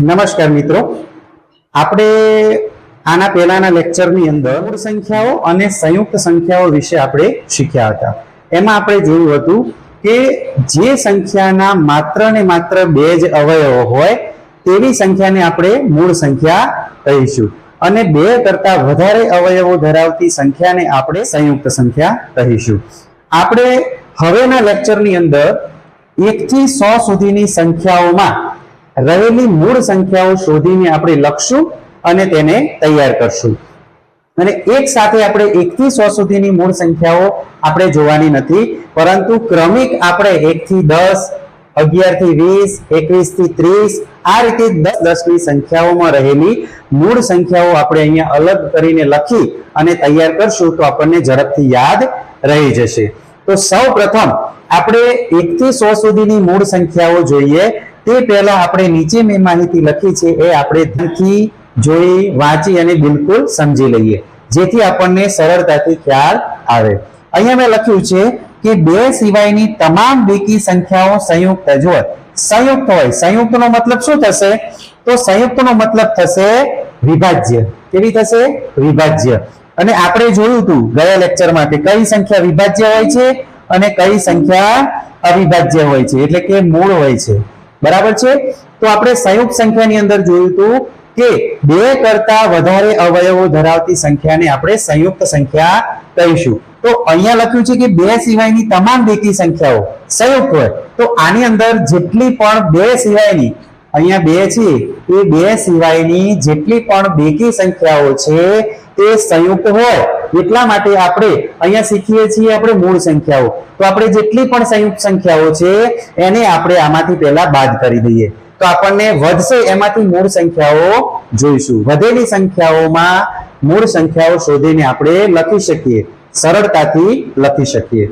નમસ્કાર મિત્રો. આપણે આના પહેલાના લેક્ચરની અંદર મૂળ સંખ્યાઓ અને સંયુક્ત સંખ્યાઓ વિશે આપણે શીખ્યા હતા. એમાં આપણે જોયું હતું કે જે સંખ્યાના માત્ર ને માત્ર બે જ અવયવો હોય, તેવી સંખ્યાને આપણે મૂળ સંખ્યા કહીશું. અને બે કરતા વધારે અવયવો ધરાવતી સંખ્યાને આપણે સંયુક્ત સંખ્યા કહીશું. આપણે હવેના લેક્ચરની અંદર એકથી સો સુધીની સંખ્યાઓમાં રહેલી મૂળ સંખ્યાઓ શોધીને આપણે લખશું અને તેને તૈયાર કરશું. અને એક સાથે આપણે એકથી સો સુધીની મૂળ સંખ્યાઓ આપણે જોવાની નથી, પરંતુ ક્રમિક આપણે એકથી દસ અગિયારથી વીસ એકવીસથી ત્રીસ, આ રીતે દસ દસની સંખ્યાઓમાં રહેલી મૂળ સંખ્યાઓ આપણે અહીંયા અલગ કરીને લખી અને તૈયાર કરશું તો આપણને ઝડપથી યાદ રહી જશે. તો સૌ પ્રથમ આપણે એકથી સો સુધીની મૂળ સંખ્યાઓ જોઈએ. તે પહેલા આપણે નીચે મેં માહિતી લખી છે, એ આપણે ધ્યાનથી જોઈ, વાંચી અને બિલકુલ સમજી લઈએ, જેથી આપણને સરળતાથી ખ્યાલ આવે. અહીંયા મેં લખ્યું છે કે બે સિવાયની તમામ બેકી સંખ્યાઓ સંયુક્ત જ હોય. સંયુક્ત હોય. સંયુક્તનો મતલબ શું થશે? તો સંયુક્તનો મતલબ થશે વિભાજ્ય. કેવી થશે? વિભાજ્ય. અને આપણે જોયું હતું ગયા લેક્ચરમાં કે કઈ સંખ્યા વિભાજ્ય હોય છે અને કઈ સંખ્યા અવિભાજ્ય હોય છે. એટલે કે મૂળ હોય છે. બરાબર છે? તો આપણે સંયુક્ત સંખ્યાની અંદર જોયું હતું કે બે કરતા વધારે અવયવો ધરાવતી સંખ્યાને આપણે સંયુક્ત સંખ્યા કહીશું. તો અહીંયા લખ્યું છે કે બે સિવાયની તમામ બેકી સંખ્યાઓ સંયુક્ત હોય. તો આની અંદર જેટલી પણ બે સિવાયની અહીંયા બે છે. એ બે સિવાયની જેટલી પણ બેકી સંખ્યાઓ છે, તે સંયુક્ત હોય એટલા માટે આપણે અહીંયા શીખીએ છીએ આપણે મૂળ સંખ્યાઓ. તો આપણે જેટલી પણ સંયુક્ત સંખ્યાઓ છે, એને આપણે આમાંથી પહેલા બાદ કરી દઈએ. તો આપણને વધશે એમાંથી મૂળ સંખ્યાઓ જોઈશું. વધેલી સંખ્યાઓમાં મૂળ સંખ્યાઓ શોધીને આપણે લખી શકીએ. સરળતાથી લખી શકીએ.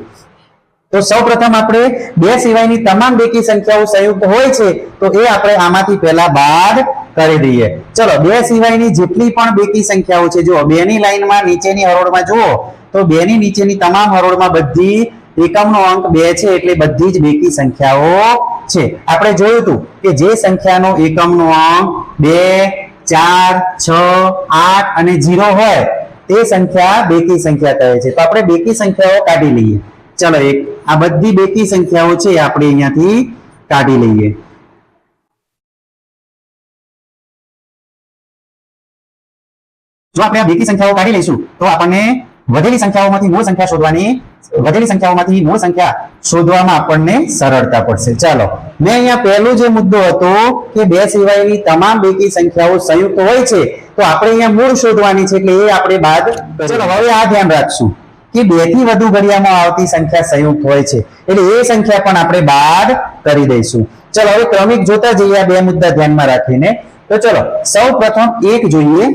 તો સૌપ્રથમ આપણે બે સિવાયની તમામ બેકી સંખ્યાઓ સંયુક્ત હોય છે, તો એ આપણે આમાંથી પહેલા બાદ કરી દઈએ. ચલો, બે સિવાયની જેટલી પણ બેકી સંખ્યાઓ છે, જુઓ બે ની લાઈનમાં નીચેની હરોળમાં જુઓ, તો બે ની નીચેની તમામ હરોળમાં બધી એકમનો અંક બે છે, એટલે બધી જ બેકી સંખ્યાઓ છે. આપણે જોયું હતું કે જે સંખ્યાનો એકમનો અંક બે, ચાર, છ, આઠ અને જીરો હોય, તે સંખ્યા બેકી સંખ્યા કહે છે. તો આપણે બેકી સંખ્યાઓ કાઢી લઈએ. ચલો એક આ બધી બેકી સંખ્યાઓ છે આપણે અહીંયાથી કાઢી લઈએ. જો આપણે આ બેકી સંખ્યાઓ કાઢી લઈશું તો આપણને વધેલી સંખ્યાઓમાંથી મૂળ સંખ્યા શોધવાની વધેલી સંખ્યાઓમાંથી મૂળ સંખ્યા શોધવામાં આપણને સરળતા પડશે. ચાલો મેં અહીંયા પહેલો જે મુદ્દો હતો કે બે સિવાયની તમામ બેકી સંખ્યાઓ સંયુક્ત હોય છે તો આપણે અહીંયા મૂળ શોધવાની છે એટલે એ આપણે બાદ ચલો હવે આ ધ્યાન રાખશું. કે બેથી વધુ ઘડિયામાં આવતી સંખ્યા સંયુક્ત હોય છે. એટલે એ સંખ્યા પણ આપણે બાદ કરી દઈશું. ચલો, હવે ક્રમિક જોતા જઈએ આ બે મુદ્દા ધ્યાનમાં રાખીને. તો ચલો સૌ પ્રથમ એક જોઈએ.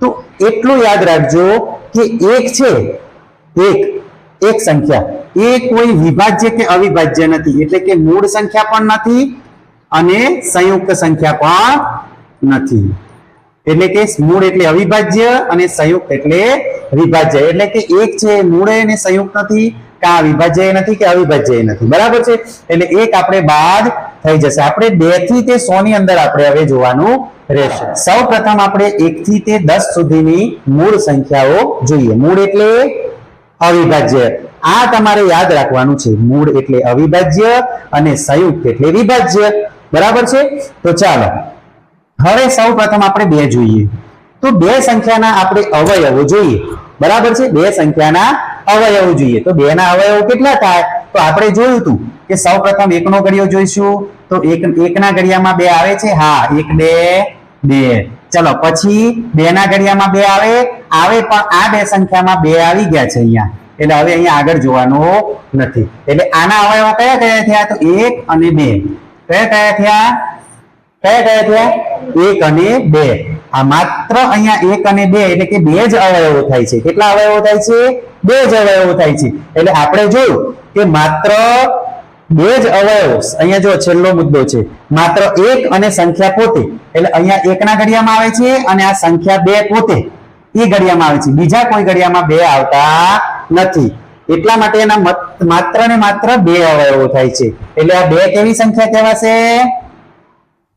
તો એટલું યાદ રાખજો કે એક છે, એક એક સંખ્યા. એ કોઈ વિભાજ્ય કે અવિભાજ્ય નથી, એટલે કે મૂળ સંખ્યા પણ નથી અને સંયુક્ત સંખ્યા પણ નથી. એટલે કે મૂળ એટલે અવિભાજ્ય અને સંયુક્ત એટલે વિભાજ્ય. એટલે કે એક છે મૂળ એને સંયુક્ત નથી, કા વિભાજ્ય નથી, કે અવિભાજ્ય નથી. બરાબર છે? એટલે એક આપણે બાદ થઈ જશે. આપણે બેથી તે સો ની અંદર આપણે હવે જોવાનું રહેશે. સૌ પ્રથમ આપણે એક થી તે દસ સુધીની મૂળ સંખ્યાઓ જોઈએ. મૂળ એટલે અવિભાજ્ય. આ તમારે યાદ રાખવાનું છે. મૂળ એટલે અવિભાજ્ય અને સંયુક્ત એટલે વિભાજ્ય. બરાબર છે? તો ચાલો. હવે સૌ પ્રથમ આપણે બે જોઈએ. તો બે સંખ્યાના આપણે અવયવો જોઈએ. બરાબર છે? બે સંખ્યાના અવયવો જોઈએ. તો બે ના અવયવો કેટલા થાય? તો આપણે જોયું હતું કે સૌ પ્રથમ એકનો ઘડિયો જોઈશું, તો એક, એકના ઘડિયામાં બે આવે છે? હા, એક, બે બે. ચલો, પછી બે ના ઘડિયામાં બે આવે આવે પણ આ બે સંખ્યામાં બે આવી ગયા છે અહીંયા. એટલે હવે અહીંયા આગળ જોવાનું નથી. એટલે આના અવયવો કયા કયા થયા? તો એક અને બે. કયા કયા થયા? કયા કયા થયા? એક અને બે. આ માત્ર અહીંયા એક અને બે એટલે કે બે જ અવયવો થાય છે. કેટલા અવયવો થાય છે? બે જ અવયવો થાય છે. એટલે આપણે જોયું કે માત્ર બે જ અવયવો, અહીંયા જો છેલ્લો મુદ્દો છે, માત્ર એક અને સંખ્યા પોતે. એટલે અહીંયા એકના ઘડિયામાં આવે છે અને આ સંખ્યા બે પોતે. એ ઘડિયામાં આવે છે. બીજા કોઈ ઘડિયામાં બે આવતા નથી. એટલા માટે એના મત- માત્ર ને માત્ર બે અવયવો થાય છે. એટલે આ બે કેવી સંખ્યા કહેવાશે?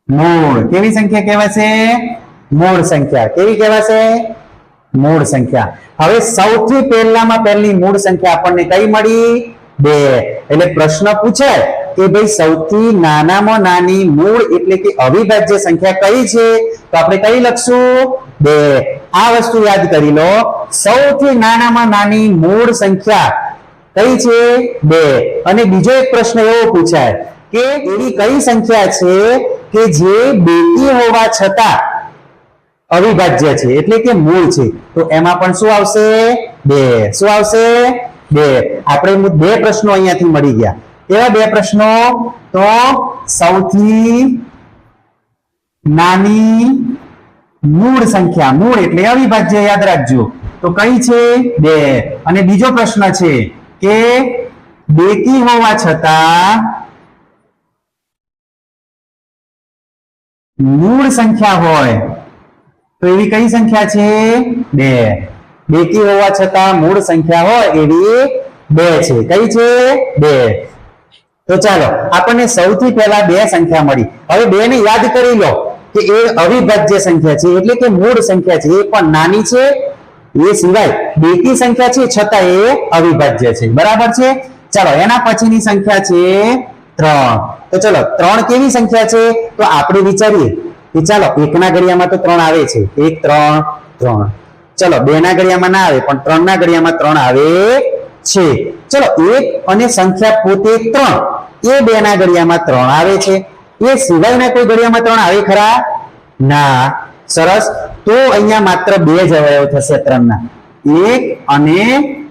મૂળ. કેવી સંખ્યા કહેવાશે મૂળ સંખ્યા. કેવી કહેવાશે મૂળ સંખ્યા. હવે સૌથી પહેલામાં પહેલી મૂળ સંખ્યા આપણને કઈ મળી? બે. એટલે પ્રશ્ન પૂછે કે ભાઈ સૌથી નાનામાં નાની મૂળ એટલે કે અવિભાજ્ય સંખ્યા કઈ છે? તો આપણે કઈ લખશું? બે. આ વસ્તુ યાદ કરી લો. સૌથી નાનામાં નાની મૂળ સંખ્યા કઈ છે? બે. અને બીજો એક પ્રશ્ન એવો પૂછાય કે એવી કઈ સંખ્યા છે કે જે બેટી હોવા છતાં અવિભાજ્ય છે? એટલે કે મૂળ છે. તો એમાં પણ શું આવશે? બે. શું આવશે? બે. આપણે બે પ્રશ્નો અહીંયાથી મળી ગયા. એવા બે પ્રશ્નો તો સૌથી નાની મૂળ સંખ્યા, મૂળ એટલે અવિભાજ્ય યાદ રાખજો. તો કઈ છે? બે. અને બીજો પ્રશ્ન છે કે બેકી હોવા છતાં મૂળ સંખ્યા હોય, તો એવી કઈ સંખ્યા છે? બે. બેકી હોવા છતાં મૂળ સંખ્યા હોય એવી બે છે. કઈ છે? બે. તો ચાલો, આપણને સૌથી પહેલા બે સંખ્યા મળી. હવે બે ને યાદ કરી લો કે એ અવિભાજ્ય સંખ્યા છે, એટલે કે મૂળ સંખ્યા છે. એ પણ નાની છે. એ સિવાય બેકી સંખ્યા છે છતાં એ અવિભાજ્ય છે. બરાબર છે? ચાલો, એના પછીની સંખ્યા છે ત્રણ. તો ચલો, ત્રણ કેવી સંખ્યા છે? તો આપણે વિચારીએ કે ચાલો, એકના ઘડિયામાં તો ત્રણ આવે છે. એક, ત્રણ ત્રણ. ચલો બે ના ઘડિયામાં ના આવે, પણ ત્રણ ના ઘડિયામાં ત્રણ આવે છે. ચલો, એક અને સંખ્યા પોતે ત્રણ. એ બે ના ઘડિયામાં ત્રણ આવે છે. એ સિવાયના કોઈ ઘડિયામાં ત્રણ આવે ખરા? ના. સરસ. તો અહીંયા માત્ર બે જ અવયવ થશે ત્રણના. એક અને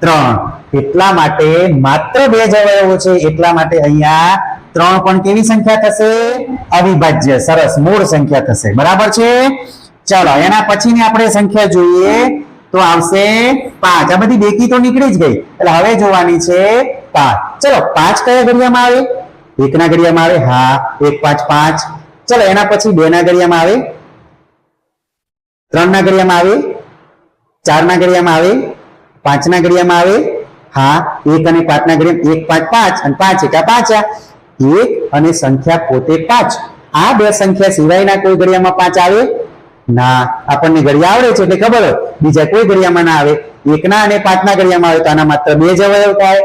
ત્રણ. એટલા માટે માત્ર બે જ અવયવો છે. એટલા માટે અહીંયા ત્રણ પણ કેવી સંખ્યા થશે? અવિભાજ્ય, સરસ, મૂળ સંખ્યા થશે. બરાબર છે? ચલો, એના પછીની આપણે સંખ્યા જોઈએ તો આવશે પાંચ. આ બધી બેકી તો નીકળી જ ગઈ, એટલે હવે જોવાની છે પાંચ. ચલો, પાંચ કયા ઘડિયામાં આવે? એકના ઘડિયામાં આવે? હા, એક, પાંચ પાંચ. ચલો, એના પછી બે ના ઘડિયામાં આવે? ત્રણ ના ઘડિયામાં આવે? ચાર ના ઘડિયામાં આવે? પાંચ ના ઘડિયામાં આવે? હા, એક અને પાંચ ના ઘડિયા એક, પાંચ પાંચ અને પાંચ, એકા પાંચ, આ. એક અને સંખ્યા પોતે પાંચ. આ બે સંખ્યા સિવાયના કોઈ ઘડિયામાં પાંચ આવે? ના. આપણને ઘડિયા આવડે છે એટલે ખબર હોય. બીજા કોઈ ઘડિયામાં ના આવે. એકના અને પાંચના ઘડિયામાં આવે તો આના માત્ર બે જ અવયવ થાય.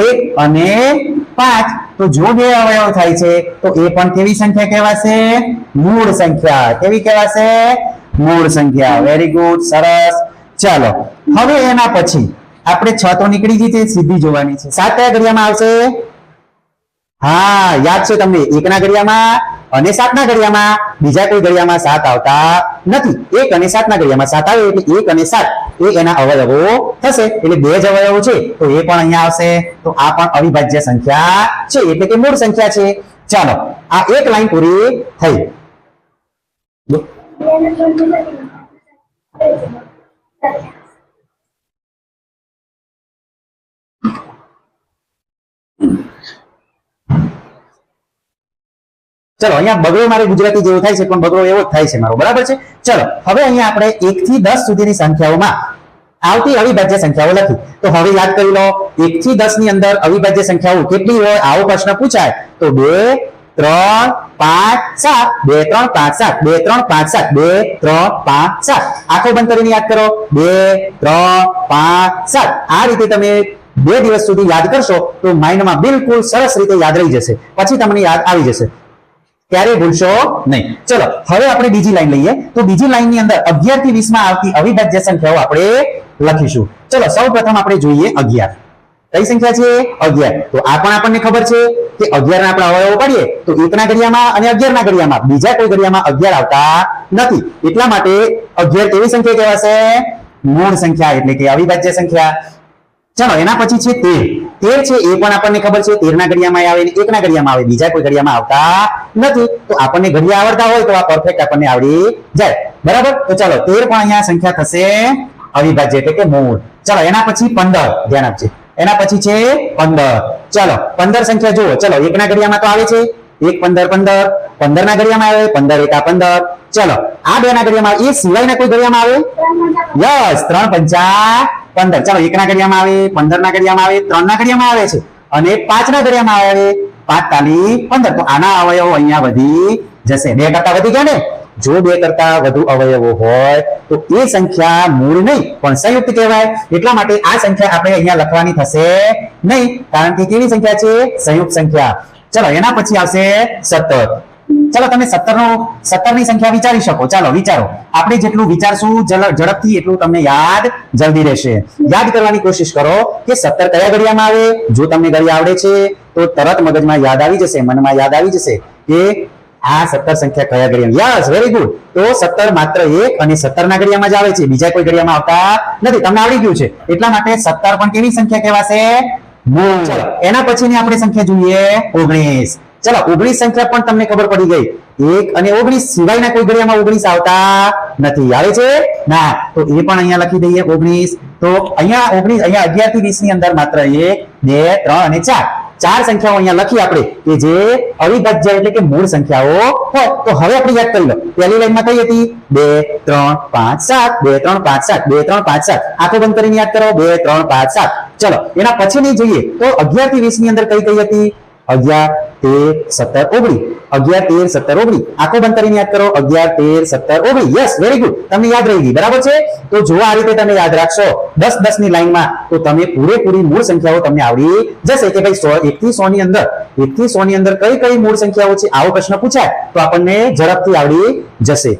એક અને પાંચ. તો જો બે અવયવ થાય છે, તો એ પણ કેવી સંખ્યા કહેવાશે? મૂળ સંખ્યા. કેવી કહેવાશે? મૂળ સંખ્યા. વેરી ગુડ સરસ. ચાલો. હવે એના પછી આપણે છ તો નીકળી ગઈ છે, સીધી જોવાની છે. સાત કયા ઘડિયામાં આવશે? હા, યાદ છે તમને? એકના ઘડિયામાં અને સાતના ઘડિયામાં. બીજા કોઈ ઘડિયામાં સાત આવતા નથી. એક અને સાતના ઘડિયામાં સાત આવે એટલે એક અને સાત. એ એના અવયવો થશે. એટલે બે જ અવયવો છે. તો એ પણ અહીંયા આવશે. તો આ પણ અવિભાજ્ય સંખ્યા છે. એટલે કે મૂળ સંખ્યા છે. ચાલો, આ એક લાઈન પૂરી થઈ. ચલો, અહીંયા બગડો મારે ગુજરાતી જેવો થાય છે, પણ બગડો એવો જ થાય છે મારો. બરાબર છે? ચલો, હવે અહીંયા આપણે એક થી દસ સુધીની સંખ્યાઓમાં આવતી અવિભાજ્ય સંખ્યાઓ લખી. તો હવે યાદ કરી લો, એક થી દસની અંદર અવિભાજ્ય સંખ્યાઓ કેટલી હોય? આવો પ્રશ્ન પૂછાય. તો બે, ત્રણ, પાંચ, સાત. બે, ત્રણ, પાંચ, સાત. બે, ત્રણ, પાંચ, સાત. બે, ત્રણ, પાંચ, સાત. આંખો બંધ કરીને યાદ કરો. બે, ત્રણ, પાંચ, સાત. આ રીતે તમે બે દિવસ સુધી યાદ કરશો તો માઇન્ડમાં બિલકુલ સરસ રીતે યાદ રહી જશે. પછી તમને યાદ આવી જશે. ક્યારેય ભૂલશો નહીં. ચલો, હવે આપણે બીજી લાઈન લઈએ. તો બીજી લાઈનની અંદર અગિયારથી વીસમાં આવતી અવિભાજ્ય સંખ્યાઓ આપણે લખીશું. ચલો સૌ આપણે જોઈએ અગિયાર. કઈ સંખ્યા છે? અગિયાર. તો આ પણ આપણને ખબર છે કે અગિયાર ના આપણે અવયવો પાડીએ તો એકના ઘડિયામાં અને અગિયાર ના ઘડિયામાં બીજા કોઈ ઘડિયામાં અગિયાર આવતા નથી. એટલા માટે અગિયાર કેવી સંખ્યા કહેવાશે? મૂળ સંખ્યા, એટલે કે અવિભાજ્ય સંખ્યા. ચાલો, એના પછી છે તેર. તેર છે, એ પણ આપણને ખબર છે તેર ના ઘડિયામાં આવે ને એકના ઘડિયામાં આવે, બીજા કોઈ ઘડિયામાં આવતા નથી. તો આપણને ઘડિયા આવડતા હોય તો આ પરફેક્ટ આપણને આવડી જાય. બરાબર? તો ચાલો, તેર પણ અહીંયા સંખ્યા થશે અવિભાજ્ય એટલે કે મૂળ. ચાલો, એના પછી પંદર. ધ્યાન આપજે. એના પછી છે પંદર. ચાલો, પંદર સંખ્યા જુઓ. ચલો, એકના ઘડિયામાં તો આવે છે. એક પંદર પંદર. પંદર ના ઘડિયામાં આવે, પંદર એકા પંદર. ચલો, આ બે ના ઘડિયામાં એ સિવાયના કોઈ ઘડિયામાં આવે? યસ, ત્રણ પંચા પંદર. ચાલો એક ના ઘડિયામાં આવે પંદર ના ઘડિયામાં આવે ત્રણ ના ઘડિયામાં આવે છે. અને પાંચ ના ઘડિયામાં આવે પાંચ તાલી પંદર. તો આના અવયવો અહીંયા વધી જશે. બે કરતા વધી ગયા ને? જો બે કરતા વધુ અવયવો હોય, તો એ સંખ્યા મૂળ નહીં, પણ સંયુક્ત કહેવાય. એટલા માટે આ સંખ્યા આપણે અહીંયા લખવાની થશે નહીં. કારણ કે કેવી સંખ્યા છે? સંયુક્ત સંખ્યા. ચલો, એના પછી આવશે સત્તર. ચલો તમે સત્તર નો સત્તરની સંખ્યા વિચારી શકો. ચાલો, વિચારો. આપણે જેટલું વિચારશું ઝડપથી એટલું તમને યાદ જલ્દી રહેશે. યાદ કરવાની કોશિશ કરો કે સત્તર કયા ઘડિયામાં આવે? જો તમને ઘડી આવડે છે, તો તરત મગજમાં યાદ આવી જશે, મનમાં યાદ આવી જશે કે આ સત્તર સંખ્યા કયા ઘડિયામાં યસ વેરી ગુડ તો સત્તર માત્ર એક અને સત્તર ના ઘડિયામાં જ આવે છે. બીજા કોઈ ઘડિયામાં આવતા નથી. તમને આવડી ગયું છે. એટલા માટે સત્તર પણ કેવી સંખ્યા કહેવાશે? એના પછીની આપણે સંખ્યા જોઈએ ઓગણીસ. ચલો, ઓગણીસ સંખ્યા પણ તમને ખબર પડી ગઈ. એક અને ઓગણીસ સિવાયના કોઈ ઘડિયામાં ઓગણીસ આવતા નથી. આવે છે? ના. તો એ પણ અહીંયા લખી દઈએ, ઓગણીસ. તો અહીંયા ઓગણીસ, અહીંયા અગિયારથી વીસની અંદર માત્ર એક, બે, ત્રણ અને ચાર. ચાર સંખ્યાઓ અહીંયા લખી આપણે કે જે અવિભાજ્ય એટલે કે મૂળ સંખ્યાઓ હોય. તો હવે આપણે યાદ કરી લો. પહેલી લાઈનમાં કઈ હતી? બે, ત્રણ, પાંચ, સાત. બે, ત્રણ, પાંચ, સાત. બે, ત્રણ, પાંચ, સાત. આંખો બંધ કરીને યાદ કરો. બે, ત્રણ, પાંચ, સાત. ચલો, એના પછીની જોઈએ. તો અગિયારથી વીસની અંદર કઈ કઈ હતી? અગિયાર, તેર, સત્તર ઓગણી અગિયાર, તેર, સત્તર ઓગણી આંખો કરીને યાદ કરો. અગિયાર, તેર, સત્તર ઓગણી યસ વેરી ગુડ તમને યાદ રહી ગઈ. બરાબર છે? તો જો આ રીતે તમે યાદ રાખશો, દસ દસની લાઈનમાં તો તમે પૂરેપૂરી મૂળ સંખ્યાઓ તમને આવડી જશે કે ભાઈ સો એક થી સો ની અંદર. એક થી સો ની અંદર કઈ કઈ મૂળ સંખ્યાઓ છે? આવો પ્રશ્ન પૂછાય. તો આપણને ઝડપથી આવડી જશે.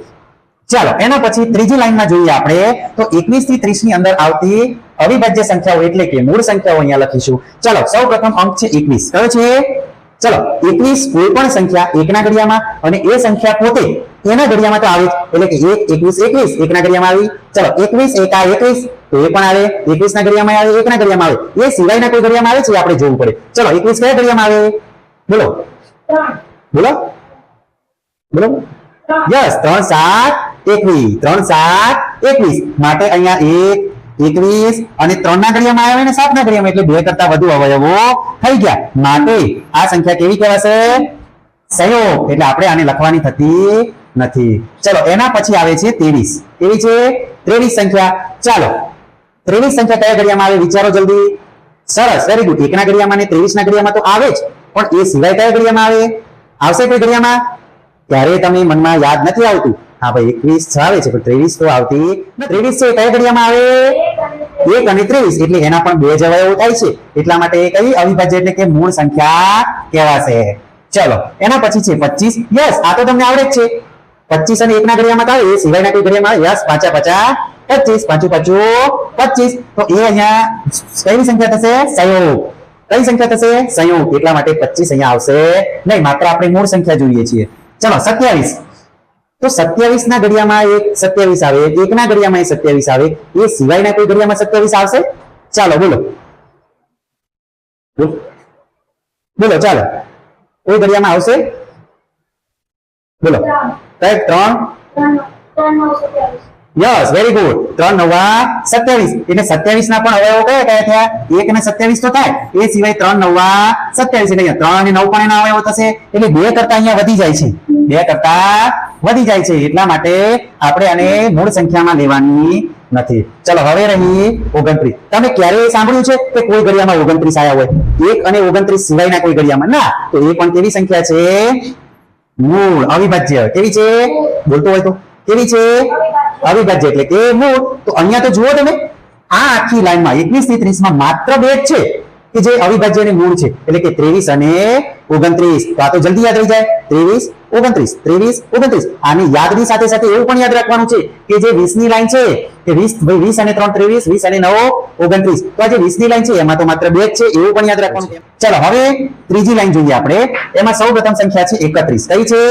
ચાલો, એના પછી ત્રીજી લાઈનમાં જોઈએ આપણે. તો એકવીસથી ત્રીસની અંદર આવતી અવિભાજ્ય સંખ્યાઓ એટલે કે મૂળ સંખ્યાઓ અહીંયા લખીશું. ચાલો સૌ પ્રથમ અંક છે એકવીસ. કયો છે? ચલો, એકવીસ કોઈ પણ સંખ્યા એકના ઘડિયામાં અને એ સંખ્યા પોતે એના ઘડિયામાં તો આવે. એટલે કે એક, એકવીસ એકવીસ, એકના ઘડિયામાં આવી. ચલો, એકવીસ, એકા એકવીસ, તો એ પણ આવે. એકવીસ ના ઘડિયામાં આવે, એકના ઘડિયામાં આવે. એ સિવાયના કોઈ ઘડિયામાં આવે છે? આપણે જોવું પડે. ચલો, એકવીસ કયા ઘડિયામાં આવે? બોલો. બોલો. બોલો. યસ, ત્રણ સાત એકવીસ. ત્રણ સાત એકવીસ. માટે અહીંયા એક એકવીસ અને ત્રણ ના ઘડિયામાં આવે ને સાત ના ઘડિયામાં એટલે બે કરતા વધુ અવયવો થઈ ગયા. માટે આ સંખ્યા કેવી કહેવાશે? સહયોગ એટલે આપણે આને લખવાની થતી નથી. ચલો, એના પછી આવે છે ત્રેવીસ. કેવી છે? ત્રેવીસ સંખ્યા. ચાલો, ત્રેવીસ સંખ્યા કયા ઘડિયામાં આવે? વિચારો જલ્દી. સરસ વેરી ગુડ એકના ઘડિયામાં અને ત્રેવીસ ના ઘડિયામાં તો આવે જ. પણ એ સિવાય કયા ઘડિયામાં આવે? આવશે કઈ ઘડિયામાં ત્યારે તમે મનમાં યાદ નથી આવતું. હા, ભાઈ, એકવીસ આવે છે, પણ ત્રેવીસ તો આવતી ત્રેવીસ છે કયા ઘડિયામાં આવે? એક અને ત્રેવીસ, એટલે એના પણ બે જવાય એવું થાય છે. એટલા માટે એ કઈ અવિભાજ્ય એટલે કે મૂળ સંખ્યા કહેવાશે. ચલો, એના પછી છે, પચીસ. યસ, આ તો તમને આવડે જ છે. પચીસ અને એકના ઘડિયામાં આવે, એ સિવાયના કોઈ ઘડિયામાં યસ, પાચા પચા, પચીસ પાછું પાછું પચીસ. તો એ અહીંયા કઈ સંખ્યા થશે? સંયોગ. કઈ સંખ્યા થશે? સંયોગ. એટલા માટે પચીસ અહીંયા આવશે. નહીં, માત્ર આપણે મૂળ સંખ્યા જોઈએ છીએ. ચલો, સત્યાવીસ. તો સત્યાવીસ ના ઘડિયામાં એક સત્યાવીસ આવે, એક ના ઘડિયામાં એ સત્યાવીસ આવે, એ સિવાયના કોઈ ઘડિયામાં સત્યાવીસ આવશે? ચાલો, બોલો. બોલો. ચાલો. કોઈ ઘડિયામાં આવશે? બોલો. સાહેબ ત્રણ? યસ વેરી ગુડ ત્રણ, નવા સત્યાવીસ. એટલે સત્યાવીસ ના પણ અવયવો કયા કયા થયા? એક ને સત્યાવીસ તો થાય. એ સિવાય ત્રણ, નવા સત્યાવીસ. એટલે ત્રણ અને નવ પણ એના અવયવો થશે. એટલે બે કરતા અહીંયા વધી જાય છે. બે કરતા વધી જાય છે એટલા માટે આપણે આને મૂળ સંખ્યામાં લેવાની નથી. ચલો, હવે રહી ઓગણત્રીસ. તમે ક્યારેય સાંભળ્યું છે કે કોઈ ઘડિયામાં ઓગણત્રીસ આવ્યા હોય? એક અને ઓગણત્રીસ સિવાયના કોઈ ઘડિયામાં ના. તો એ પણ કેવી સંખ્યા છે? મૂળ, અવિભાજ્ય. કેવી છે? બોલતો હોય તો. કેવી છે? અવિભાજ્ય. એટલે કે મૂળ. તો અહીંયા તો જુઓ તમે, આ આખી લાઈનમાં એકવીસથી ત્રીસમાં માત્ર બે જ છે કે જે અવિભાજ્ય મૂળ છે. એટલે કે ત્રેવીસ અને ઓગણત્રીસ. તો આ તો જલ્દી યાદ રહી જાય. ત્રેવીસ ઓગણત્રીસ, ત્રેવીસ, ઓગણત્રીસ. આની યાદની સાથે સાથે એવું પણ યાદ રાખવાનું છે કે જે વીસની લાઈન છે કે વીસ, ભાઈ, વીસ અને ત્રણ ત્રેવીસ, વીસ અને નવ, ઓગણત્રીસ. તો આ જે વીસની લાઈન છે, એમાં તો માત્ર બે જ છે, એવું પણ યાદ રાખવાનું છે. ચલો, હવે ત્રીજી લાઈન જોઈએ આપણે. એમાં સૌ પ્રથમ સંખ્યા છે એકત્રીસ. કઈ છે?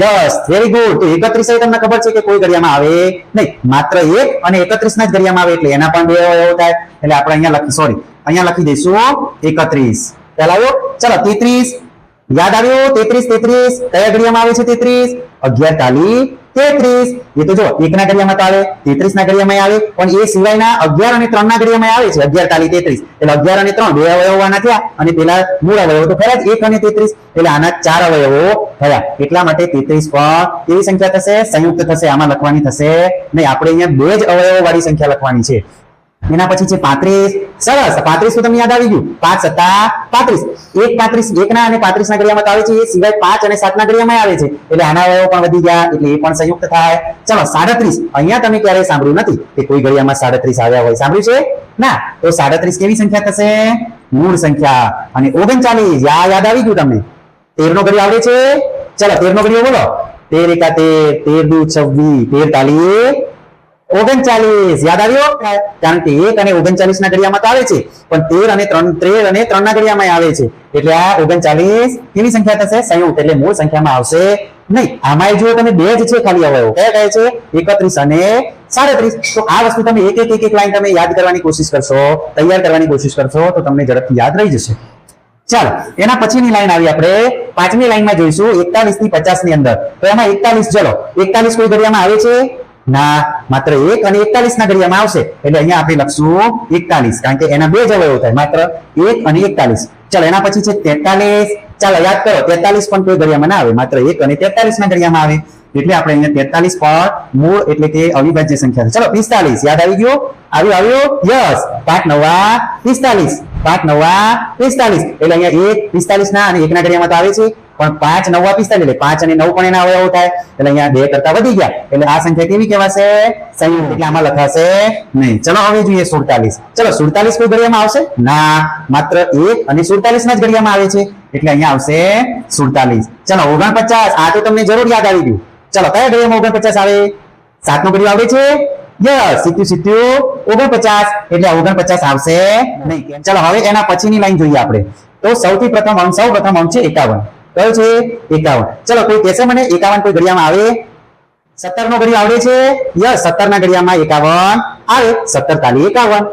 યસ વેરી ગુડ તો એકત્રીસ એ તમને ખબર છે કે કોઈ ઘડિયામાં આવે નહીં. માત્ર એક અને એકત્રીસ ના જ ઘડિયામાં આવે એટલે એના પણ બે એવો થાય. એટલે આપણે અહીંયા લખી સોરી અહીંયા લખી દઈશું એકત્રીસ. પહેલા આવ્યો? ચલો, તેત્રીસ. યાદ આવ્યો? તેત્રીસ તેત્રીસ. કયા ઘડિયામાં આવે છે તેત્રીસ? અગિયાર તાલી તેત્રીસ. એ તો જો એક ના ઘડિયામાં તો આવે તેત્રીસ ના ઘડિયામાં આવે, પણ એ સિવાયના અગિયાર અને ત્રણ ના ઘડિયામાં આવે છે. અગિયાર તાલી તેત્રીસ. એટલે અગિયાર અને ત્રણ બે અવયવોના થયા, અને પેલા મૂળ અવયવો તો ખરા જ, એક અને તેત્રીસ. એટલે આના ચાર અવયવો થયા. એટલા માટે તેત્રીસ પણ કેવી સંખ્યા થશે? સંયુક્ત થશે. આમાં લખવાની થશે નહીં, આપણે અહીંયા બે જ અવયવો વાળી સંખ્યા લખવાની છે. એના પછી છે પાંત્રીસ. સરસ. પાંત્રીસ તમને યાદ આવી ગયું. પાંચ સત્તા પાંત્રીસ. એક પાંત્રીસ એક ના અને પાંત્રીસ ના ઘડિયામાં આવે છે. એ સિવાય પાંચ અને સાત ના ઘડિયામાં આવે છે. એટલે આના વયો પણ વધી ગયા, એટલે એ પણ સંયુક્ત થાય. ચલો, સાડત્રીસ. અહીંયા તમે ક્યારેય સાંભળ્યું નથી કે કોઈ ઘડિયામાં સાડત્રીસ આવ્યા હોય. સાંભળ્યું છે? ના. તો સાડત્રીસ કેવી સંખ્યા થશે? મૂળ સંખ્યા. અને ઓગણચાલીસ. યાદ આવી ગયું તમને? તેર નો ઘડિયો આવડે છે? ચલો તેર નો ઘડિયો બોલો. તેર એકા તેર તેર દુ છવ્વીસ. તેર તાલી ઓગણચાલીસ. યાદ આવ્યો? કારણ કે એક અને ઓગણચાલીસ ના ઘડિયામાં તો આવે છે. પણ તેર અને ત્રણ તેર અને ત્રણ ના ઘડિયામાં આવે છે. એટલે આ ઓગણચાલીસ કેવી સંખ્યા થશે? સંયુક્ત એટલે મૂળ સંખ્યામાં આવશે નહીં. આમાં જુઓ તમે બે જ છે ખાલી અવયવ. કયા કયા છે? એકત્રીસ અને સાડત્રીસ. તો આ વસ્તુ તમે એક એક એક એક લાઈન તમે યાદ કરવાની કોશિશ કરશો, તૈયાર કરવાની કોશિશ કરશો, તો તમને ઝડપથી યાદ રહી જશે. ચાલો, એના પછીની લાઈન આવી આપણે પાંચમી લાઈનમાં જોઈશું. એકતાલીસથી પચાસની અંદર. તો એમાં એકતાલીસ ચલો એકતાલીસ કોઈ ઘડિયામાં આવે છે? ના, માત્ર એક અને એકતાલીસ ના ઘડિયામાં આવશે. એટલે અહીંયા આપણે લખશું એકતાલીસ, કારણ કે એના બે જ અવયવ થાય. માત્ર એક અને એકતાલીસ. ચાલો, એના પછી છે તેતાલીસ. ચાલો, યાદ કરો, તેતાલીસ પણ કોઈ ઘડિયામાં ના આવે. માત્ર એક અને તેતાલીસ ના ઘડિયામાં આવે. એટલે આપણે અહીંયા તેતાલીસ પર મૂળ એટલે કે અવિભાજ્ય સંખ્યા ચલો, પિસ્તાલીસ. યાદ આવી ગયું? આવ્યું આવ્યું? યસ. પાંચ, નવા પિસ્તાલીસ. પાંચ, નવા પિસ્તાલીસ એટલે અહીંયા એક પિસ્તાલીસ ના અને એક ના ઘડિયામાં તો આવે છે. પણ પાંચ, નવા પિસ્તાલીસ એટલે પાંચ અને નવ પણ એના અવયવો થાય. એટલે અહીંયા બે કરતા વધી ગયા. એટલે આ સંખ્યા કેવી કહેવાશે? સંયુક્ત. એટલે આમાં લખાશે નહીં. ચલો, હવે જોઈએ સુડતાલીસ. ચલો, સુડતાલીસ કોઈ ઘડિયામાં આવશે? ના. માત્ર એક અને સુડતાલીસ ના જ ઘડિયામાં આવે છે. એટલે અહીંયા આવશે સુડતાલીસ. ચલો, ઓગણપચાસ. આ તો તમને જરૂર યાદ આવી ગયું. ચલો, કયા ઘડિયામાં ઓગણપચાસ આવે? સાત નો ઘડિયો આવે છે? એકાવન. કયો કોઈ કહેશે મને, એકાવન કોઈ ઘડિયામાં આવે? સત્તર નો ઘડિયો આવડે છે? યસ સત્તર ના ઘડિયામાં એકાવન આવે. સત્તર તાલી એકાવન.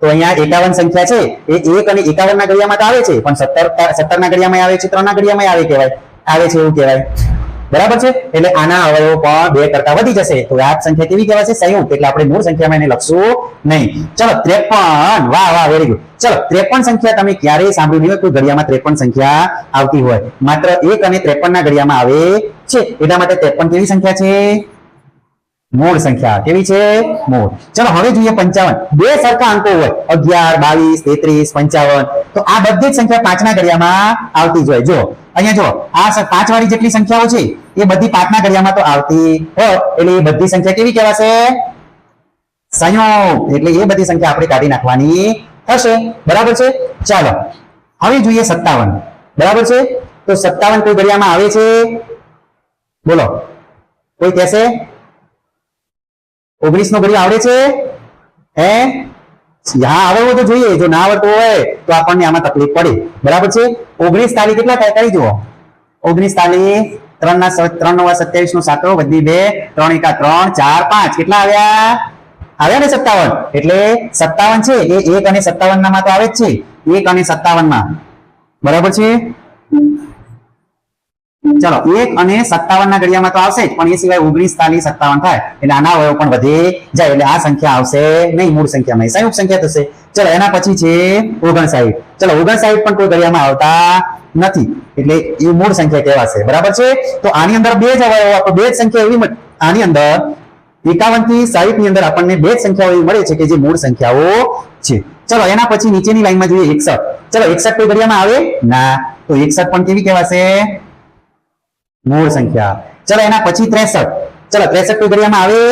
તો અહીંયા એકાવન સંખ્યા છે. એ એક અને એકાવન ના ઘડિયામાં તો આવે છે. પણ સત્તર સત્તર ના ઘડિયામાં આવે છે ત્રણ ના ઘડિયામાં આવે કહેવાય. આવે છે એવું કહેવાય. બરાબર છે? એટલે આના અવયવો પણ બે કરતા વધી જશે. તો આ સંખ્યા કેવી કહેવાશે સંયુક્ત. એટલે આપણે મૂળ સંખ્યામાં એને લખશું નહીં. ચલો, ત્રેપન. વાહ વાહ વેરી ગુડ ચલો, ત્રેપન સંખ્યા તમે ક્યારેય સાંભળ્યું નહીં કોઈ ઘડિયામાં ત્રેપન સંખ્યા આવતી હોય. માત્ર એક અને ત્રેપન ના ઘડિયામાં આવે છે. એટલા માટે ત્રેપન કેવી સંખ્યા છે? મૂળ સંખ્યા. કેવી છે? મૂળ. ચલો, હવે જોઈએ પંચાવન. બે સરખા અંકો હોય. અગિયાર, બાવીસ, તેત્રીસ, પંચાવન. તો આ બધી જ સંખ્યા પાંચના ઘડિયામાં આવતી જ હોય. જો અહીંયા જો આ પાંચ વાળી જેટલી સંખ્યાઓ છે, એ બધી પાંચના ઘડિયામાં તો આવતી હોય એટલે એ બધી સંખ્યા કેવી કહેવાશે? સંયોગ, એટલે એ બધી સંખ્યા આપણે કાઢી નાખવાની થશે. બરાબર છે? ચાલો, હવે જોઈએ સત્તાવન. બરાબર છે? તો સત્તાવન કોઈ ઘડિયામાં આવે છે? બોલો, કોઈ કહેશે? ઓગણીસ નો ઘડિયો આવડે છે? હે? હા આવડવું તો જોઈએ, જો ના આવડતું હોય તો આપણને આમાં તકલીફ પડે. બરાબર છે? ઓગણીસ તારીખ કેટલા થાય કરી જુઓ. ઓગણીસ તારીખ, ત્રણ ના ત્રણ નવા સત્યાવીસ નો સાતો વધી બે, ત્રણ એકા ત્રણ, ચાર, પાંચ. કેટલા આવ્યા? આવ્યા ને સત્તાવન? એટલે સત્તાવન છે, એ એક અને સત્તાવન ના માં તો આવે જ છે. એક અને સત્તાવનમાં બરાબર છે? ચલો, એક અને સત્તાવન ના ઘડિયામાં તો આવશે જ, પણ એ સિવાય ઓગણીસ તાલી સત્તાવન થાય, એટલે આના વયો પણ વધે જાય, એટલે આ સંખ્યા આવશે નહીં, મૂળ સંખ્યામાં. સંયુક્ત સંખ્યા થશે? ચલો, એના પછી છે ઓગણસાઠ. ચલો, ઓગણસાઠ પણ કોઈ ઘડિયામાં આવતા નથી, એટલે એ મૂળ સંખ્યા કહેવાશે. બરાબર છે? તો આની અંદર બે જ અવયવો, આપણે બે જ સંખ્યા એવી આની અંદર એકાવનથી સાહીઠની અંદર આપણને બે જ સંખ્યાઓ એવી મળે છે કે જે મૂળ સંખ્યાઓ છે. ચલો, એના પછી નીચેની લાઈનમાં જોઈએ, એકસઠ. ચલો, એકસઠ કોઈ ઘડિયામાં આવે? ના. તો એકસઠ પણ કેવી કહેવાશે? મૂળ સંખ્યા. ચલો એના પછી ત્રેસઠ. ચલો ત્રેસઠ કોઈ ઘડિયામાં આવે?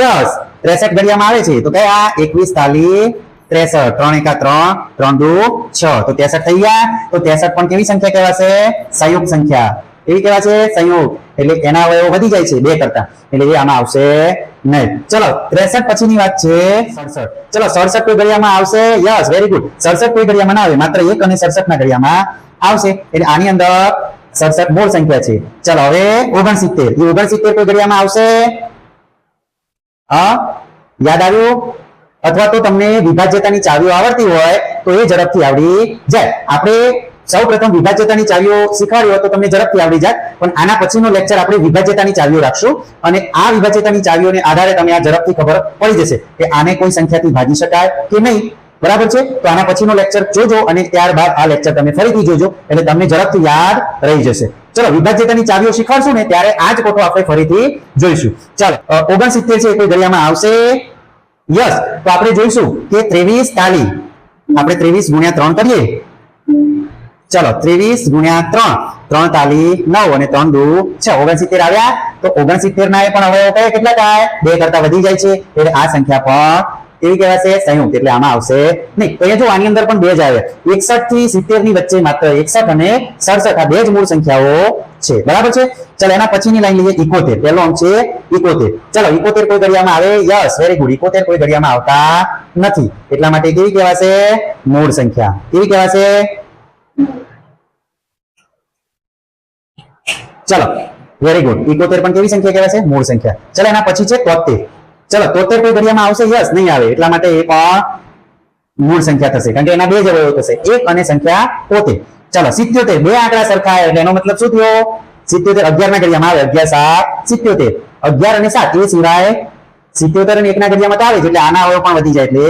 યસ. ત્રેસઠ ઘડિયામાં આવે છે. તો કયા? એકવીસ તાલી ત્રેસઠ. ત્રણ એકા ત્રણ. ત્રણ દુ છ. તો ત્રેસઠ થઈ ગયા. તો ત્રેસઠ પણ કેવી સંખ્યા કહેવાશે? સંયુક્ત સંખ્યા. એવી કહેવાશે? સંયુક્ત. એટલે એના અવયવો વધી જાય છે બે કરતા. એટલે એ આમાં આવશે નહીં. ચલો, ત્રેસઠ પછીની વાત છે. સડસઠ. ચલો, સડસઠ કોઈ ઘડિયામાં આવશે? યસ. Very good. સડસઠ કોઈ ઘડિયામાં ના આવે. માત્ર એક અને સડસઠ ના ઘડિયામાં આવશે. એટલે આની અંદર સડસઠ મૂળ સંખ્યા છે. ચલો હવે ઓગણસિત્તેર. એ ઓગણસિત્તેર કોઈ ઘડિયામાં આવશે? હા? યાદ આવ્યું? અથવા તો તમને વિભાજ્યતાની ચાવીઓ આવડતી હોય, તો એ ઝડપથી આવડી જાય. આપણે સૌ પ્રથમ વિભાજ્યતાની ચાવીઓ શીખવાડી હોય તો તમને ઝડપથી આવડી જાય. પણ આના પછીનો લેક્ચર આપણે વિભાજ્યતાની ચાવીઓ રાખશું. અને આ વિભાજ્યતાની ચાવીઓને આધારે તમે આ ઝડપથી ખબર પડી જશે કે આને કોઈ સંખ્યાથી ભાગી શકાય કે નહીં. બરાબર છે? તો આના પછીનો લેક્ચર જોજો અને ત્યારબાદ આ લેક્ચર તમે ફરીથી જોજો, એટલે તમને ઝડપથી યાદ રહી જશે. ચલો, વિભાજ્યતાની ચાવીઓ શીખવાડશું ને ત્યારે આ જ કોઠો આપણે ફરીથી જોઈશું. ચાલો ઓગણસિત્તેર છે એ કોઈ ઘડિયામાં આવશે? યસ, તો આપણે જોઈશું કે ત્રેવીસ તાલી. આપણે ત્રેવીસ ગુણ્યા ત્રણ કરીએ. ચલો, ત્રેવીસ ગુણ્યા ત્રણ. ત્રણ તાલી નવ અને ત્રણ દુ છ. ઓગણસિત્તેર આવ્યા. તો ઓગણસિત્તેર ના પણ હવે કયા કેટલા થાય? બે કરતા વધી જાય છે. એટલે આ સંખ્યા પણ કેવી કહેવાશે સંયુક્ત, એટલે આમાં આવશે નહીં. તો અહીંયા જો આની અંદર પણ બે જ આવે. એકસઠથી સિત્તેરની વચ્ચે માત્ર એકસઠ અને સડસઠ, આ બે જ મૂળ સંખ્યાઓ છે. બરાબર છે? ચલો એના પછીની લાઈન લઈએ. ઇકોતેર. પહેલો અંક છે ઇકોતેર. ચલો, ઇકોતેર કોઈ ઘડિયામાં આવે? યસ વેરી ગુડ ઇકોતેર કોઈ ઘડિયામાં આવતા નથી. એટલા માટે કેવી કહેવાશે મૂળ સંખ્યા. કેવી કહેવાશે ચલો વેરી ગુડ ઇકોતેર પણ કેવી સંખ્યા કહેવાશે મૂળ સંખ્યા. ચલો, એના પછી છે તોતેર. ચલો, તોતેર કોઈ ઘડિયામાં આવશે યસ નહીં આવે. એટલા માટે એ પણ મૂળ સંખ્યા થશે. કારણ કે એના બે જ અવયવ થશે. એક અને સંખ્યા પોતે ચલો, સિત્યોતેર. બે આંકડા સરખા એટલે એનો મતલબ શું થયો? સિત્યોતેર અગિયાર ના ઘડિયામાં આવે. અગિયાર સાત, સિત્યોતેર. અગિયાર અને સાત, એ સિવાય સિત્યોતેર અને એકના ઘડિયામાં આવે છે એટલે આના અવયવ પણ વધી જાય, એટલે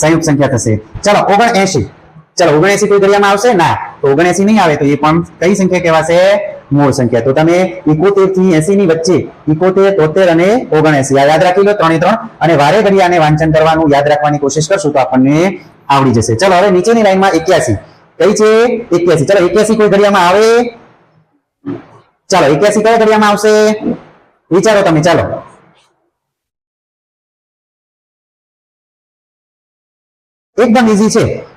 સંયુક્ત સંખ્યા થશે. ચલો ઓગણ એસી ચલો, ઓગણએસી કોઈ દરિયામાં આવશે? ના. તો ઓગણએસી નહીં આવે, તો એ પણ કઈ સંખ્યા કહેવાશે? મૂળ સંખ્યા. તો તમે ઇકોતેરથી એસી ની વચ્ચે ઇકોતેર તોતેર અને ઓગણએસી. યાદ રાખી લો, ત્રણે ત્રણ. અને વારે ઘડી વાંચન કરવાનું યાદ રાખવાની કોશિશ કરશું તો આપણને આવડી જશે. ચલો, હવે નીચેની લાઈનમાં એક્યાસી. કઈ છે? એક્યાસી. ચલો, એક્યાસી કોઈ ઘડિયામાં આવે? ચાલો, એક્યાસી કયા ઘડિયામાં આવશે? વિચારો તમે, ચાલો. એકદમ ઈઝી છે.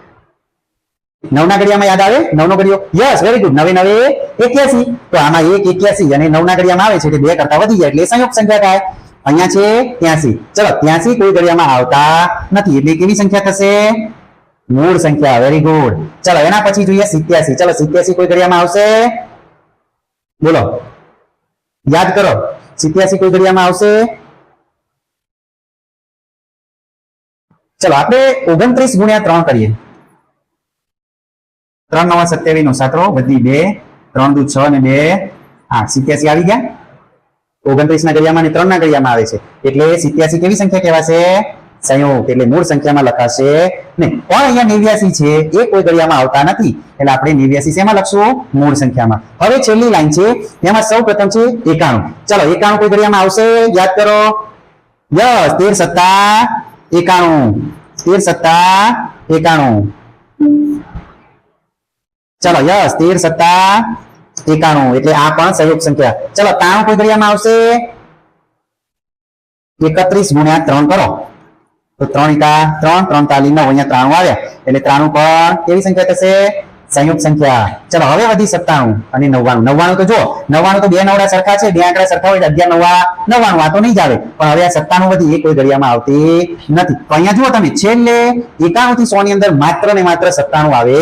નવના ઘડિયામાં યાદ આવે? નવનો ઘડિયો? યસ વેરી ગુડ નવે નવે એક્યાસી. તો આમાં એક એક્યાસી અને નવના ઘડિયામાં આવે છે, એટલે બે કરતા વધી જાય. એટલે સંયોગ સંખ્યા થાય. અહીંયા છે ત્યાંસી. ચલો, ત્યાંસી કોઈ ઘડિયામાં આવતા નથી. એટલે કેવી સંખ્યા થશે? મૂળ સંખ્યા. વેરી ગુડ ચલો, એના પછી જોઈએ સિત્યાસી. ચલો, સિત્યાસી કોઈ ઘડિયામાં આવશે? બોલો. યાદ કરો. સિત્યાસી કોઈ ઘડિયામાં આવશે? ચલો, આપણે ઓગણત્રીસ ગુણ્યા ત્રણ કરીએ. ત્રણ નવા સત્યાવીસ નો સાતરો વધી બે, ત્રણ દુ છ ને બે હા સિત્યાસી આવી ગયા. ઓગણત્રીસ ના ગળિયામાં અને ત્રણ ના ગળિયામાં આવે છે. એટલે સિત્યાસી કેવી સંખ્યા કહેવાશે? સંયોગ. એટલે મૂળ સંખ્યામાં લખાશે નહીં. પણ અહીંયા નેવ્યાસી છે. એ કોઈ ગળિયામાં આવતા નથી. એટલે આપણે નેવ્યાસી શેમાં લખશું? મૂળ સંખ્યામાં. હવે છેલ્લી લાઈન છે. એમાં સૌ પ્રથમ છે એકાણું. ચલો, એકાણું કોઈ ગળિયામાં આવશે? યાદ કરો. યસ, તેર સત્તા એકાણું. તેર સત્તા એકાણું. ચલો, યસ, તેર, સત્તા, એકાણું, એટલે આ પણ સંયુક્ત સંખ્યા. ચલો, તાણું કોઈ ઘડિયામાં આવશે. એકત્રીસ ગુણ્યા ત્રણ કરો. તો ત્રણ એકા ત્રણ ત્રણ તાલી નવ, અહીંયા ત્રાણું આવ્યા. એટલે ત્રાણું પણ કેવી સંખ્યા થશે? સંયુક્ત સંખ્યા. ચલો, હવે વધી સત્તાણું અને નવ્વાણું. નવ્વાણું તો જો નવ્વાણું તો બે નવડા સરખા છે, બે આંકડા સરખા હોય અગિયાર નવા નવ્વાણું આ તો નહીં જ આવે. પણ હવે આ સત્તાણું વધી, એ કોઈ ઘડિયામાં આવતી નથી. તો અહીંયા જુઓ તમે, છેલ્લે એકાણું થી સો ની અંદર માત્ર ને માત્ર સત્તાણું આવે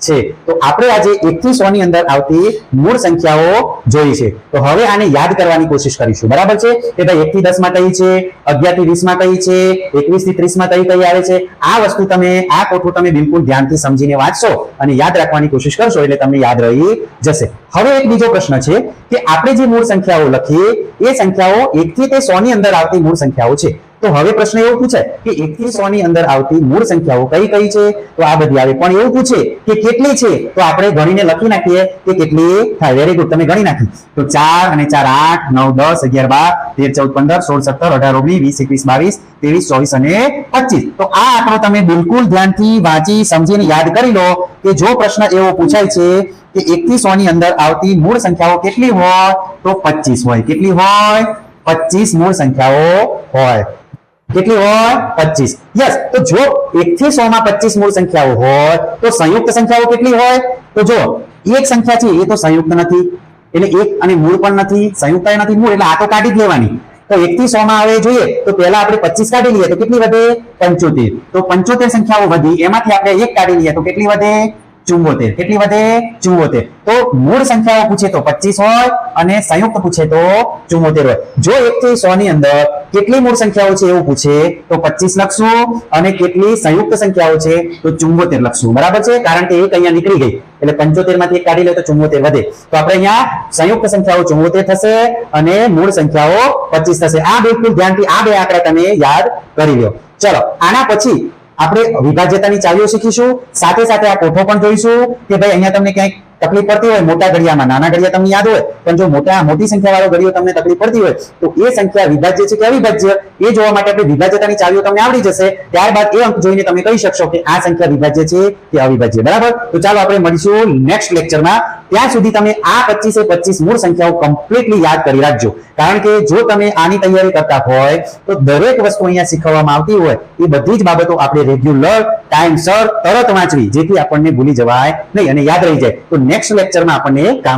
છે. તો આપણે આજે એકથી સો ની અંદર આવતી મૂળ સંખ્યાઓ જોઈ છે. તો હવે આને યાદ કરવાની કોશિશ કરીશું. બરાબર છે? કે ભાઈ એક થી દસમાં કઈ છે? અગિયારથી વીસમાં કઈ છે? એકવીસથી ત્રીસમાં કઈ કઈ આવે છે? આ વસ્તુ તમે, આ કોઠું તમે બિલકુલ ધ્યાનથી સમજીને વાંચશો અને યાદ રાખવાની કોશિશ કરશો એટલે તમને યાદ રહી જશે. હવે એક બીજો પ્રશ્ન છે કે આપણે જે મૂળ સંખ્યાઓ લખીએ, એ સંખ્યાઓ એક થી તે સો ની અંદર આવતી મૂળ સંખ્યાઓ છે. તો હવે પ્રશ્ન એવો પૂછે કે એક થી સો ની અંદર આવતી મૂળ સંખ્યાઓ કઈ કઈ છે? તો આ બધી આવે. પણ એવું પૂછે કે કેટલી છે? તો આપણે ગણીને લખી નાખીએ કે કેટલી થાય. વેરી ગુડ તમે ગણી નાખી. તો ચાર અને ચાર આઠ, નવ, દસ, અગિયાર, બાર, તેર, ચૌદ, પંદર, સોળ, સત્તર, અઢાર, ઓગણીસ, વીસ, એકવીસ, બાવીસ, ત્રેવીસ, ચોવીસ અને પચીસ. તો આ આંકડો તમે બિલકુલ ધ્યાનથી વાંચી, સમજીને યાદ કરી લો કે જો પ્રશ્ન એવો પૂછાય છે કે એક થી સો ની અંદર આવતી મૂળ સંખ્યાઓ કેટલી હોય? તો પચીસ હોય. કેટલી હોય? પચીસ મૂળ સંખ્યાઓ હોય. કેટલી હોય? પચીસ. યસ તો જો એક થી સો માં પચીસ મૂળ સંખ્યાઓ હોય, તો સંયુક્ત સંખ્યાઓ કેટલી હોય? તો જો એક સંખ્યા છે, એ તો સંયુક્ત નથી. એટલે એક અને મૂળ પણ નથી, સંયુક્ત નથી, મૂળ. એટલે આ તો કાઢી જ લેવાની. તો એક થી સો માં હવે જોઈએ, તો પહેલા આપણે પચીસ કાઢી લઈએ, તો કેટલી વધે? પંચોતેર. તો પંચોતેર સંખ્યાઓ વધી, એમાંથી આપણે એક કાઢી લઈએ, તો કેટલી વધે? ચુંબોતેર કેટલી વધે? ચુંબોતેર તો મૂળ સંખ્યાઓ પૂછે તો પચીસ હોય અને સંયુક્ત પૂછે તો ચુંબોતેર હોય. જો એક થી સો ની અંદર કેટલી મૂળ સંખ્યાઓ છે એવું પૂછે તો પચીસ લખશું અને કેટલી સંયુક્ત સંખ્યાઓ છે તો ચુંબોતેર લખશું. બરાબર છે? કારણ કે એક અહીંયા નીકળી ગઈ. એટલે પંચોતેરમાંથી એક કાઢી લે તો ચુંબોતેર વધે. તો આપણે અહીંયા સંયુક્ત સંખ્યાઓ ચુંબોતેર થશે અને મૂળ સંખ્યાઓ પચીસ થશે. આ બિલકુલ ધ્યાનથી આ બે આંકડા તમે યાદ કરી લો ચલો, આના પછી આપણે વિભાજ્યતાની ચાવીઓ શીખીશું, સાથે સાથે આ કોઠો પણ જોઈશું કે ભાઈ અહીંયા તમને ક્યાંક તકલીફ પડતી હોય, મોટા ઘડિયામાં નાના ઘડિયા તમને યાદ હોય, પણ જો મોટા, મોટી સંખ્યા વાળો ઘડિયો તમને તકલીફ પડતી હોય, તો એ સંખ્યા વિભાજ્ય છે કે અવિભાજ્ય? એ જોવા માટે આપણે વિભાજ્યતાની ચાવીઓ તમને આવડી જશે. ત્યારબાદ એ અંક જોઈને તમે કહી શકશો કે આ સંખ્યા વિભાજ્ય છે કે અવિભાજ્ય. બરાબર? તો ચાલો આપણે મળીશું નેક્સ્ટ લેક્ચરમાં ત્યાં સુધી તમે આ પચીસે પચીસ મૂળ સંખ્યાઓ કમ્પ્લીટલી યાદ કરી રાખજો. કારણ કે જો તમે આની તૈયારી કરતા હોય, તો દરેક વસ્તુ અહીંયા શીખવવામાં આવતી હોય. એ બધી જ બાબતો આપણે રેગ્યુલર ટાઈમસર તરત વાંચવી, જેથી આપણને ભૂલી જવાય નહીં અને યાદ રહી જાય. તો નેક્સ્ટ લેક્ચરમાં આપણને કામ